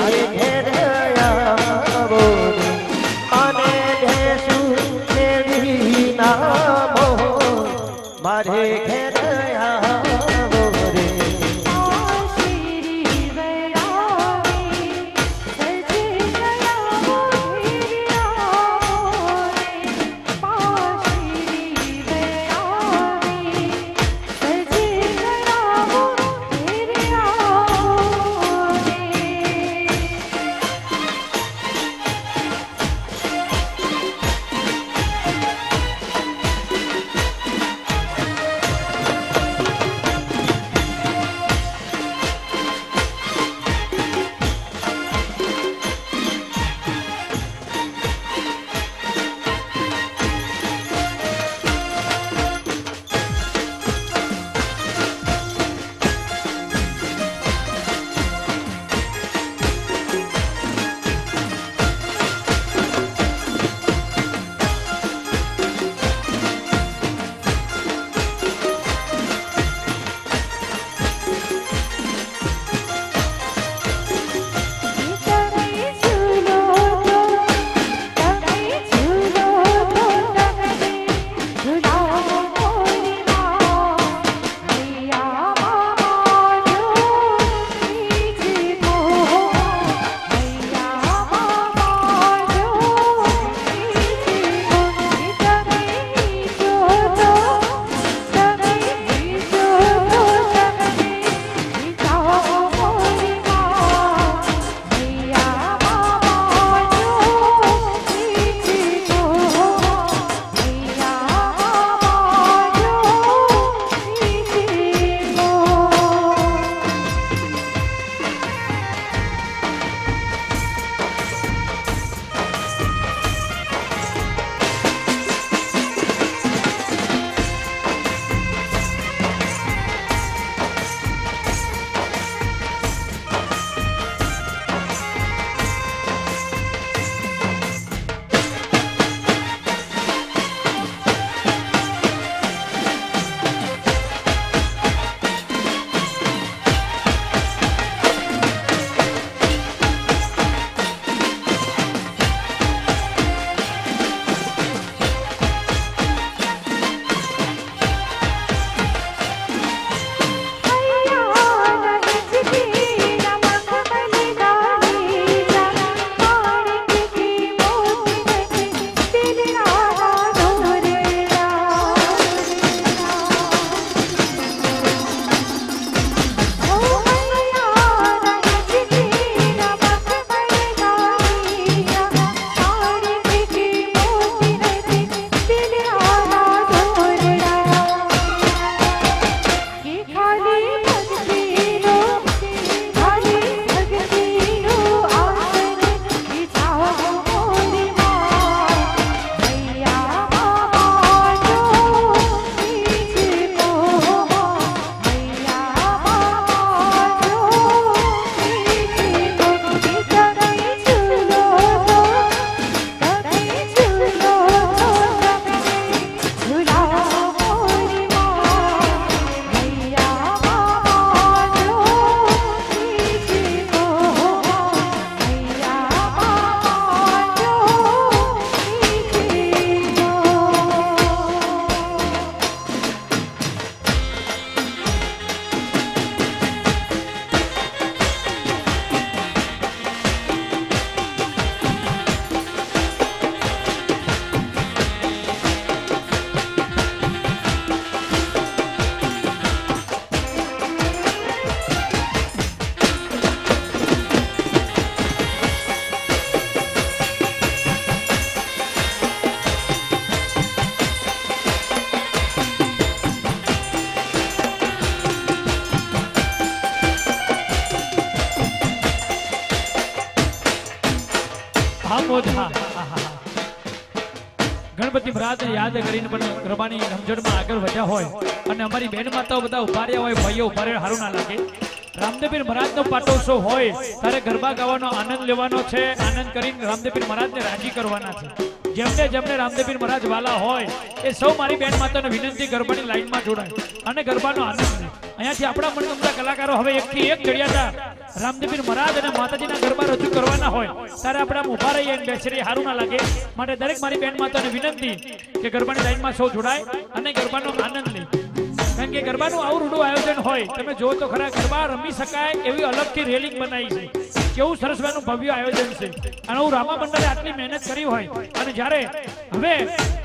મારે મોજ. ગણપતિ મહારાજને યાદ કરીને પણ ગરબાની રમઝટમાં આગળ વધ્યા હોય અને અમારી બેન માતાઓ બધા ઉભાર્યા હોય, ભાઈઓ ઉભારે સારું ના લાગે. રામદેવપીર મહારાજનો પાટોત્સવ હોય, ત્યારે ગરબા ગાવાનો આનંદ લેવાનો છે, આનંદ કરીને રામદેવપીર મહારાજને રાજી કરવાના છે. જેમને જેમને રામદેવીર મહારાજ વાલા હોય, એ સૌ મારી બેન માતાને વિનંતી ગરબાની લાઈનમાં જોડાય અને ગરબાનો આનંદ લે. અહીંયાથી આપણા મનગમતા કલાકારો હવે એકથી એક ચડિયાતા રામદેવીર મહારાજ અને માતાજીના ગરબા રજૂ કરવાના હોય, ત્યારે આપણે આમ ઊભા રહીએ અને બેસી રહીએ. સારું ના લાગે. માટે દરેક મારી બેન માતાને વિનંતી કે ગરબાની લાઈનમાં સૌ જોડાય અને ગરબાનો આનંદ લે. કારણ કે ગરબાનું આવું રૂડું આયોજન હોય, તમે જો તો ખરા ગરબા રમી શકાય એવી અલગથી રેલિંગ બનાવી છે. કેવું સરસ મજાનું ભવ્ય આયોજન છે. અને હું રામા મંડળે આટલી મહેનત કરી હોય, અને જ્યારે હવે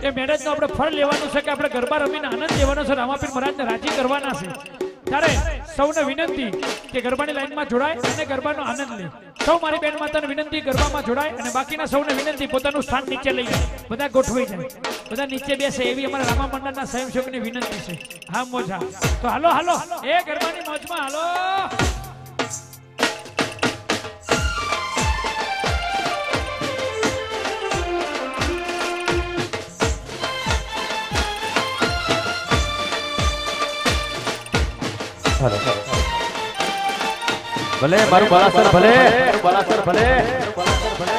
એ મહેનતનું આપણે ફળ લેવાનું છે કે આપણે ગરબા રમીને આનંદ લેવાનો છે, રામાપીર મહારાજને રાજી કરવાના છે ત્યારે સૌને વિનંતી કે ગરબાની લાઈનમાં જોડાય અને ગરબાનો આનંદ લે. સૌ મારી બેન માતાને વિનંતી, ગરબામાં જોડાય અને બાકીના સૌને વિનંતી, પોતાનું સ્થાન નીચે લઈ જાય. બધા ગોઠવી જાય. બધા નીચે બેસે એવી અમારા રામા મંડળના સ્વયંસેવકની વિનંતી છે. હા, મોજા. તો હાલો હાલો. એ ગરબાની મોજમાં, હાલો. ભલે મારું ભલે બલાસર ભલે. બલાસર ભલે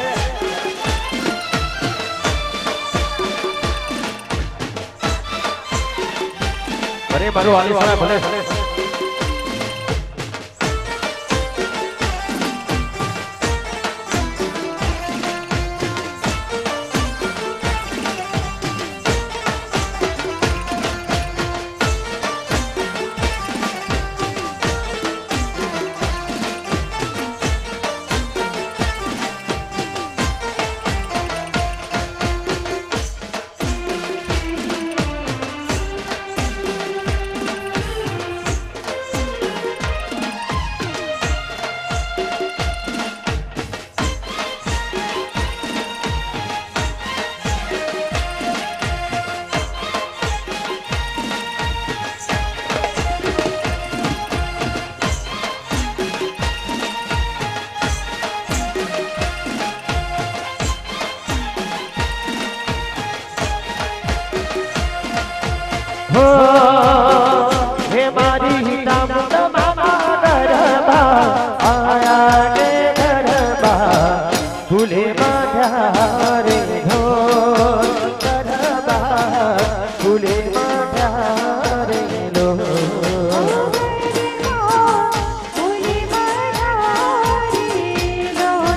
અરે મારું આલિશાન ભલે ભલે.